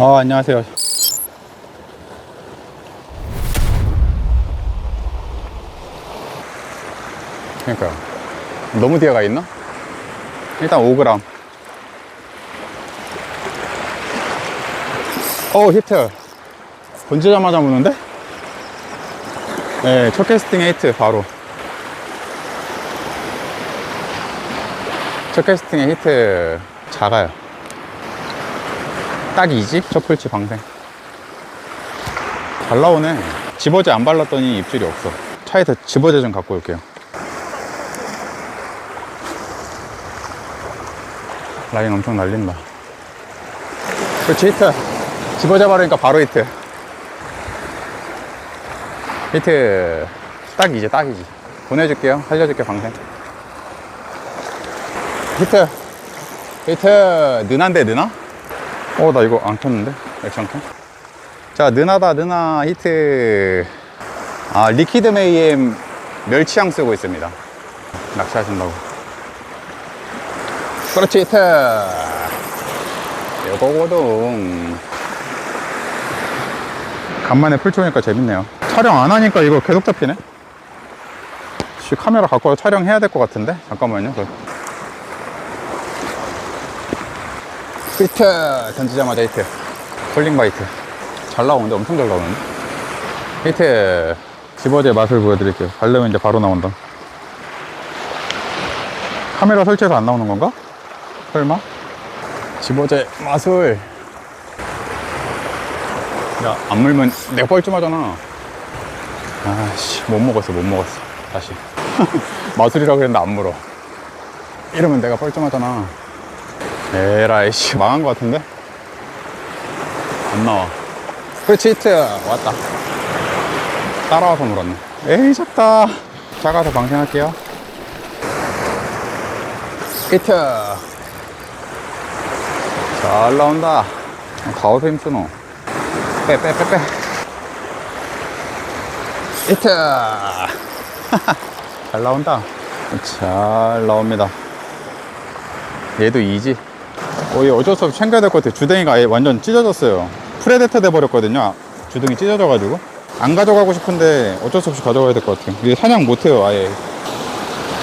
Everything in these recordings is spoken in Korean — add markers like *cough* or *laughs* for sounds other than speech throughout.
아, 안녕하세요. 그러니까요. 너무 뒤에 가 있나? 일단 5g. 어, 히트. 던지자마자 무는데? 네, 첫 캐스팅에 히트, 바로. 첫 캐스팅에 히트 작아요. 딱 2집? 첫 풀치 방생. 잘 나오네. 집어제 안 발랐더니 입질이 없어. 차에서 집어제 좀 갖고 올게요. 라인 엄청 날린다. 그렇지, 히트. 집어제 바르니까 바로 히트. 히트. 딱이지, 딱이지. 보내줄게요. 살려줄게, 방생. 히트. 히트. 느난데, 느나? 어, 나 이거 안 켰는데? 액션 캠? 자, 느나다, 느나 히트. 아, 리퀴드 메이엠 멸치향 쓰고 있습니다. 낚시하신다고. 그렇지, 히트. 요거거든. 간만에 풀초니까 재밌네요. 촬영 안 하니까 이거 계속 잡히네? 씨, 카메라 갖고 와서 촬영해야 될 것 같은데? 잠깐만요. 히트! 던지자마자 히트. 폴링 바이트. 잘 나오는데? 엄청 잘 나오는데? 히트. 집어제 맛을 보여드릴게요. 바르면 이제 바로 나온다. 카메라 설치해서 안 나오는 건가? 설마? 집어제 맛을. 야, 안 물면 내가 뻘쭘하잖아. 아씨, 못 먹었어, 못 먹었어. 다시. *laughs* 마술이라고 했는데 안 물어. 이러면 내가 뻘쭘하잖아. 에라이, 씨, 망한 것 같은데? 안 나와. 그렇지, 히트. 왔다. 따라와서 물었네. 에이, 작다. 작아서 방생할게요. 히트. 잘 나온다. 가오서 힘쓰노. 빼, 빼, 빼, 빼. 히트. *laughs* 잘 나온다. 잘 나옵니다. 얘도 이지. 어, 얘 어쩔 수 없이 챙겨야 될 것 같아. 주댕이가 아예 완전 찢어졌어요. 프레데터 돼버렸거든요. 주둥이 찢어져가지고. 안 가져가고 싶은데 어쩔 수 없이 가져가야 될 것 같아요. 이게 사냥 못해요, 아예.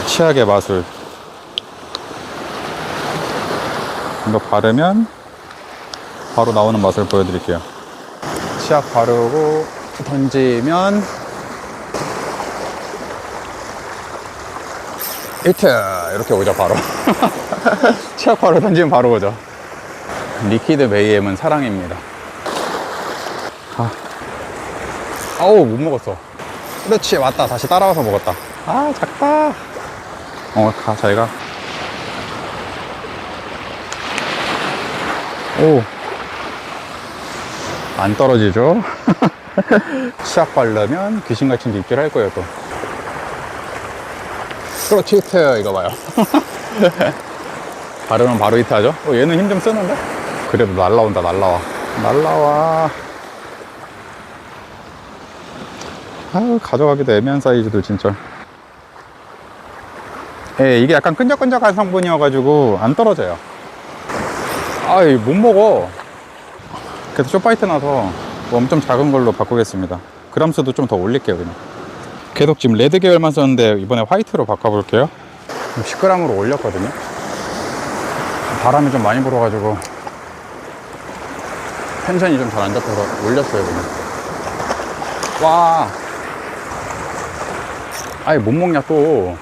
치약의 마술. 이거 바르면 바로 나오는 맛을 보여드릴게요. 치약 바르고 던지면 히트 이렇게 오죠 바로 *laughs* 치약 바로 던지면 바로 오죠 리퀴드 메이엠은 사랑입니다 아. 아우 못 먹었어 그렇지 왔다 다시 따라와서 먹었다 아 작다 어가 잘가 오. 안 떨어지죠? *laughs* 치약 바르면 귀신같이 입질 할 거예요, 또. 그렇지, 히트, 이거 봐요. *laughs* 바르면 바로 히트 하죠? 어, 얘는 힘 좀 쓰는데? 그래도 날라온다, 날라와. 날라와. 아유, 가져가기도 애매한 사이즈들, 진짜. 예, 이게 약간 끈적끈적한 성분이어가지고 안 떨어져요. 아이 못 먹어 그래서 쇼파이트 나서 뭐 엄청 작은 걸로 바꾸겠습니다 그람수도 좀 더 올릴게요 그냥 계속 지금 레드 계열만 썼는데 이번에 화이트로 바꿔볼게요. 10g으로 올렸거든요. 바람이 좀 많이 불어가지고 텐션이 좀 잘 안 잡혀서 올렸어요 그냥. 와. 아예 못 먹냐 또.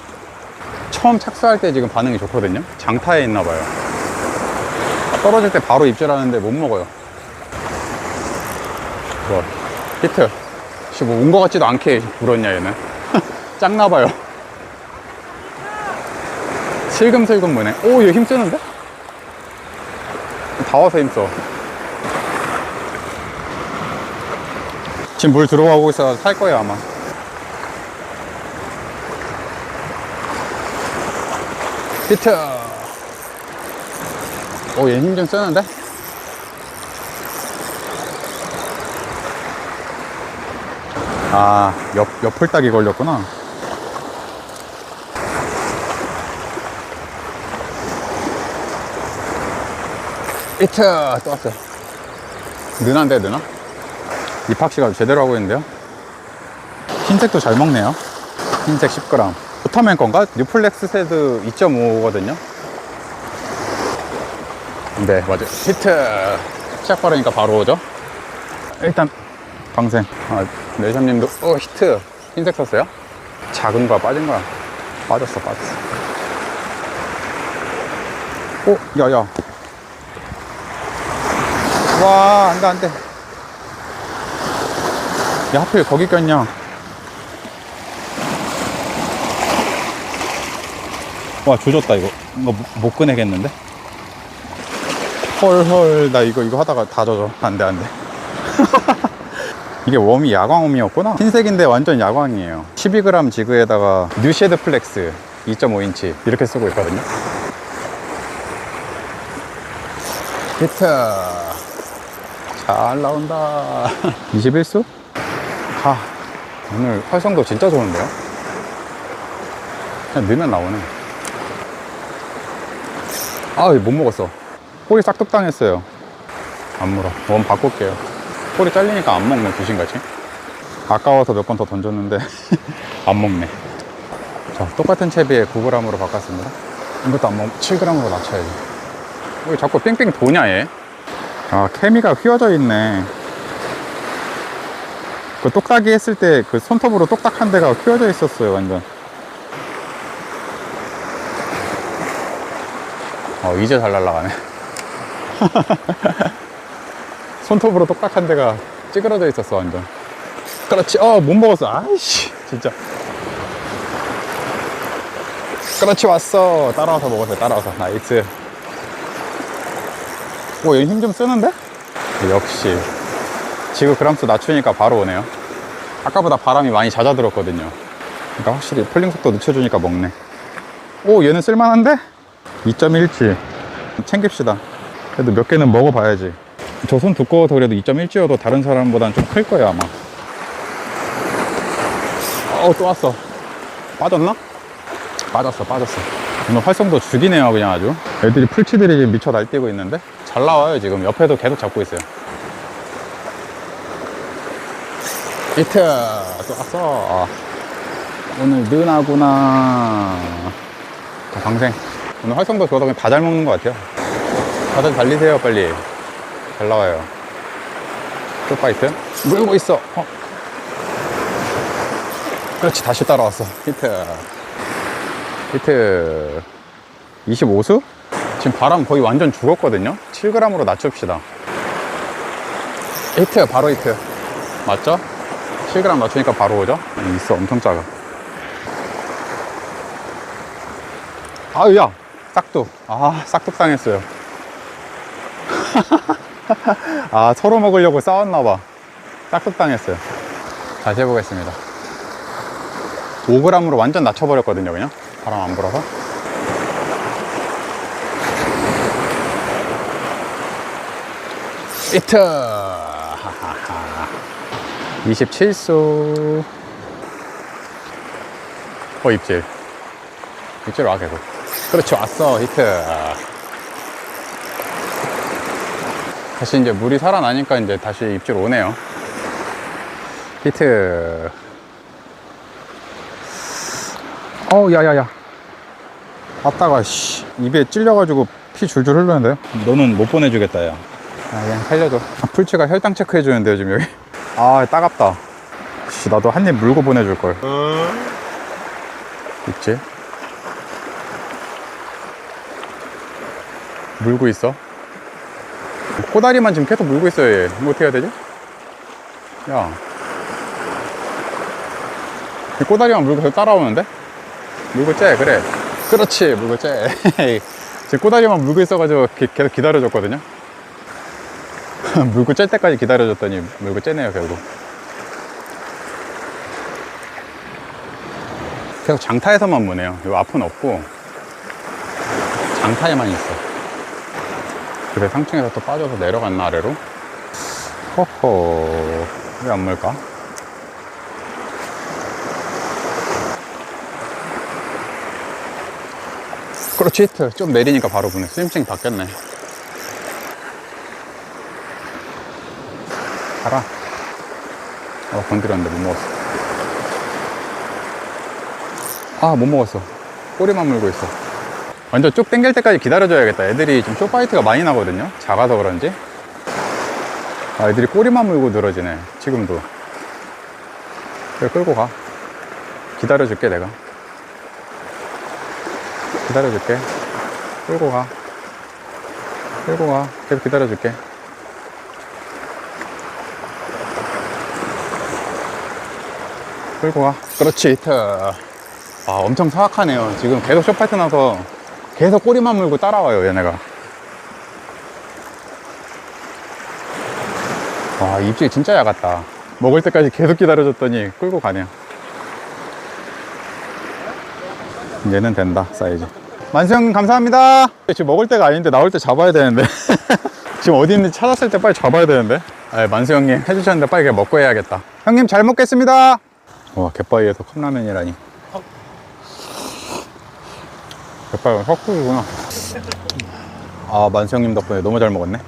처음 착수할 때 지금 반응이 좋거든요. 장타에 있나봐요. 떨어질 때 바로 입질하는데 못 먹어요. 뭐, 히트. 씨, 뭐, 온 것 같지도 않게 불었냐, 얘는. *laughs* 짱나봐요. 슬금슬금 무네. 오, 얘 힘쓰는데? 다 와서 힘써. 지금 물 들어가고 있어서 살 거예요, 아마. 히트. 오, 얘 힘 좀 쓰는데? 아, 옆, 옆풀딱이 걸렸구나. 히트! 또 왔어. 느난데 느나? 입학시가 제대로 하고 있는데요 흰색도 잘 먹네요 흰색 10g 오타맨 건가? 뉴플렉스 세드 2.5거든요 네 맞아요 히트 시작 바르니까 바로 오죠 일단 방생. 아, 내샵님도 어 히트. 흰색 썼어요? 작은 거야 빠진 거야. 빠졌어 빠졌어. 오 야야. 와 안돼 안돼. 야 하필 거기 꼈냐? 와 조졌다 이거. 이거 못- 못 꺼내겠는데? 헐헐. 나 이거 이거 하다가 다 젖어. 안돼 안돼 *laughs* 이게 웜이 야광웜이었구나. 흰색인데 완전 야광이에요. 12g 지그에다가 뉴쉐드 플렉스 2.5인치 이렇게 쓰고 있거든요. 히트! 잘 나온다. *laughs* 21수? 아 오늘 활성도 진짜 좋은데요? 그냥 넣으면 나오네. 아못 먹었어. 꼬리 싹둑 당했어요. 안 물어. 원 바꿀게요 꼬리 잘리니까 안 먹네. 귀신같이 아까워서 몇 번 더 던졌는데 *laughs* 안 먹네. 자 똑같은 채비에 9g으로 바꿨습니다. 이것도 안 먹, 7g으로 낮춰야지. 왜 자꾸 뺑뺑 도냐 얘? 아 케미가 휘어져 있네. 그 똑딱이 했을 때 그 손톱으로 똑딱한 데가 휘어져 있었어요 완전. 어 이제 잘 날라가네 *laughs* 손톱으로 똑딱한 데가 찌그러져 있었어 완전. 그렇지. 어못 먹었어. 아이씨 진짜. 그렇지 왔어. 따라와서 먹었어요 따라와서. 나이스. 오얘힘좀 쓰는데? 역시. 지금 그람수 낮추니까 바로 오네요. 아까보다 바람이 많이 잦아들었거든요. 그러니까 확실히 풀링 속도 늦춰주니까 먹네. 오 얘는 쓸만한데? 2.17 챙깁시다. 그래도 몇 개는 먹어봐야지 저 손 두꺼워서 그래도 2.1찌여도 다른 사람보단 좀클 거예요 아마. 어우 또 왔어. 빠졌나? 빠졌어 빠졌어. 오늘 활성도 죽이네요 그냥 아주. 애들이 풀치들이 지금 미쳐 날뛰고 있는데? 잘 나와요 지금. 옆에도 계속 잡고 있어요. 히트 또 왔어. 오늘 느나구나. 자, 방생. 오늘 활성도 좋아서 그냥 다 잘 먹는 것 같아요. 다들 달리세요 빨리 잘 나와요. 쇼파이트 물고 있어. 어. 그렇지 다시 따라왔어. 히트. 히트. 25수? 지금 바람 거의 완전 죽었거든요? 7g으로 낮춥시다. 히트 바로 히트. 맞죠? 7g 낮추니까 바로 오죠? 있어. 엄청 작아. 아유 야! 싹둑. 아 싹둑 당했어요 *laughs* *laughs* 아 서로 먹으려고 싸웠나봐. 싹둑 당했어요. 다시 해보겠습니다. 5g으로 완전 낮춰버렸거든요 그냥. 바람 안 불어서. 히트! 27수. 어 입질. 입질 와 계속. 그렇지 왔어 히트 다시 이제 물이 살아나니까 이제 다시 입질 오네요. 히트. 어우 야야야. 왔다가 씨 입에 찔려가지고 피 줄줄 흐르는데요? 너는 못 보내주겠다 야. 아, 그냥 살려줘. 아, 풀치가 혈당 체크해주는데요 지금 여기? 아 따갑다. 씨 나도 한 입 물고 보내줄걸. 있지? 물고 있어 코다리만 지금 계속 물고 있어요 얘. 이거 어떻게 해야 되지? 야. 이 꼬다리만 물고 계속 따라오는데? 물고 째 그래. 그렇지 물고 째 *laughs* 지금 꼬다리만 물고 있어가지고 기- 계속 기다려줬거든요. *laughs* 물고 째 때까지 기다려줬더니 물고 째네요 결국. 계속 장타에서만 무네요. 요 앞은 없고. 장타에만 있어 그래 상층에서 또 빠져서 내려갔나 아래로 허허 왜 안 물까 그렇지 히트 좀 내리니까 바로 보네 스윙층 바뀌었네 가라. 어, 건드렸는데 못 먹었어. 아, 못 먹었어. 꼬리만 물고 있어. 완전 쭉 당길 때까지 기다려줘야겠다. 애들이 좀 쇼파이트가 많이 나거든요. 작아서 그런지. 아, 애들이 꼬리만 물고 늘어지네. 지금도. 그래, 끌고 가. 기다려줄게, 내가. 기다려줄게. 끌고 가. 끌고 가. 계속 기다려줄게. 끌고 가. 그렇지, 히트. 아, 엄청 사악하네요. 지금 계속 쇼파이트 나서 계속 꼬리만 물고 따라와요, 얘네가. 와, 입질이 진짜 야같다. 먹을 때까지 계속 기다려줬더니 끌고 가네요. 얘는 된다, 사이즈. 만수 형님, 감사합니다. 지금 먹을 때가 아닌데 나올 때 잡아야 되는데. *laughs* 지금 어디 있는지 찾았을 때 빨리 잡아야 되는데. 아, 만수 형님 해주셨는데 빨리 먹고 해야겠다. 형님, 잘 먹겠습니다. 와, 갯바위에서 컵라면이라니. 갯바위가 석국이구나. 아, 만수 형님 덕분에 너무 잘 먹었네.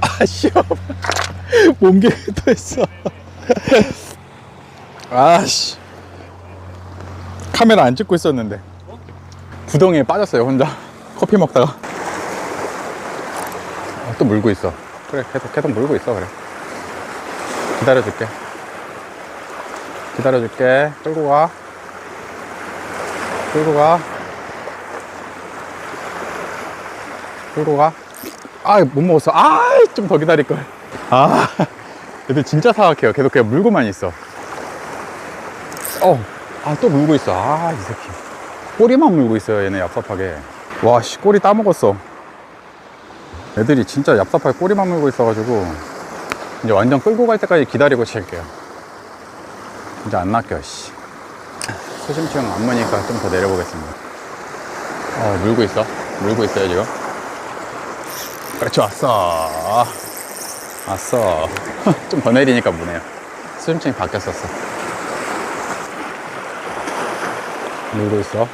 아, 시험. 몸개떠 있어. 아씨. 카메라 안 찍고 있었는데. 구덩이에 빠졌어요, 혼자. 커피 먹다가. 아, 또 물고 있어. 그래, 계속, 계속 물고 있어, 그래. 기다려줄게. 기다려줄게. 끌고 가. 끌고 가. 끌고 가. 아, 못 먹었어. 아, 좀 더 기다릴걸. 아, 얘들 진짜 사악해요. 계속 그냥 물고만 있어. 어, 아, 또 물고 있어. 아, 이 새끼. 꼬리만 물고 있어요, 얘네 얍삽하게. 와, 씨, 꼬리 따먹었어. 애들이 진짜 얍삽하게 꼬리만 물고 있어가지고, 이제 완전 끌고 갈 때까지 기다리고 칠게요. 이제 안 낚여, 씨. 수심층 안 무니까 좀 더 내려보겠습니다. 어, 물고 있어. 물고 있어요, 지금. 그렇지, 왔어. 왔어. *laughs* 좀더 내리니까 무네요. 수심층이 바뀌었었어. 물고 있어.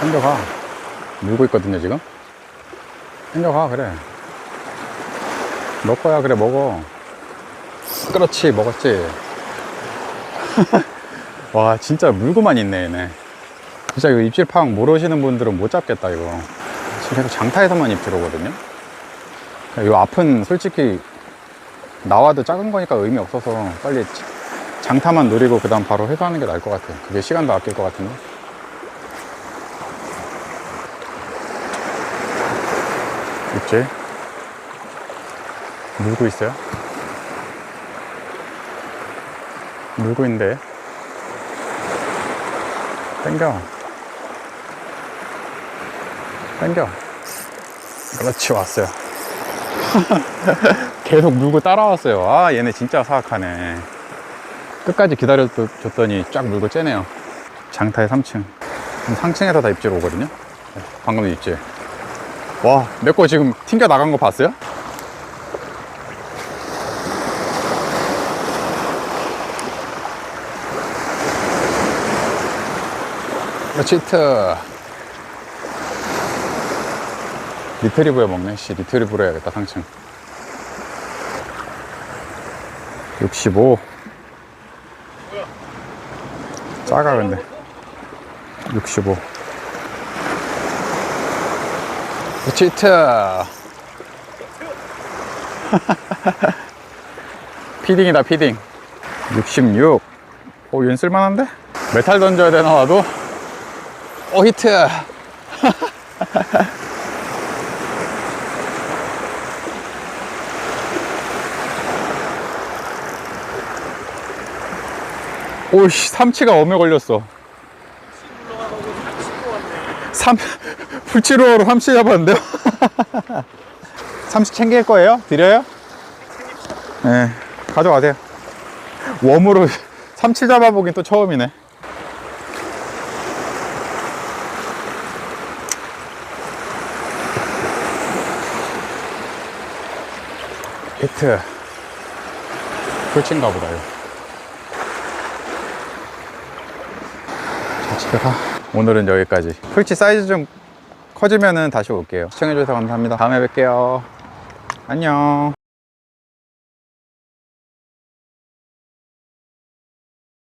당겨가. 물고 있거든요, 지금. 당겨가, 그래. 너 거야, 그래, 먹어. 그렇지, 먹었지. 와, 진짜 물고만 있네, 얘네. 진짜 이거 입질 파악 모르시는 분들은 못 잡겠다, 이거. 지금 계속 장타에서만 입질 오거든요. 이 앞은 솔직히 나와도 작은 거니까 의미 없어서 빨리 장타만 노리고 그 다음 바로 회수하는 게 나을 것 같아요. 그게 시간도 아낄 것 같은데. 입질. 물고 있어요? 물고 있는데. 땡겨. 땡겨. 그렇지, 왔어요. *laughs* 계속 물고 따라왔어요. 아, 얘네 진짜 사악하네. 끝까지 기다려줬더니 쫙 물고 째네요. 장타의 3층. 상층에서 다 입질 오거든요. 네, 방금 입질. 와, 내 거 지금 튕겨 나간 거 봤어요? 히트. 리트리브에 먹네. 씨, 리트리브로 해야겠다, 상층. 65. 작아, 근데. 65. 그렇지, 히트. 피딩이다, 피딩. 66. 오, 얘는 쓸만한데? 메탈 던져야 되나, 나도? 오, 히트. *laughs* 오씨, 삼치가 엄에 걸렸어. 삼, 풀치로로 삼치 잡았는데요? *laughs* 삼치 챙길 거예요? 드려요? 네, 가져가세요. 웜으로 삼치 잡아보긴 또 처음이네. 히트. 풀친가 보다, 이거. 자, 집에 가. 오늘은 여기까지. 풀치 사이즈 좀 커지면은 다시 올게요. 시청해주셔서 감사합니다. 다음에 뵐게요. 안녕.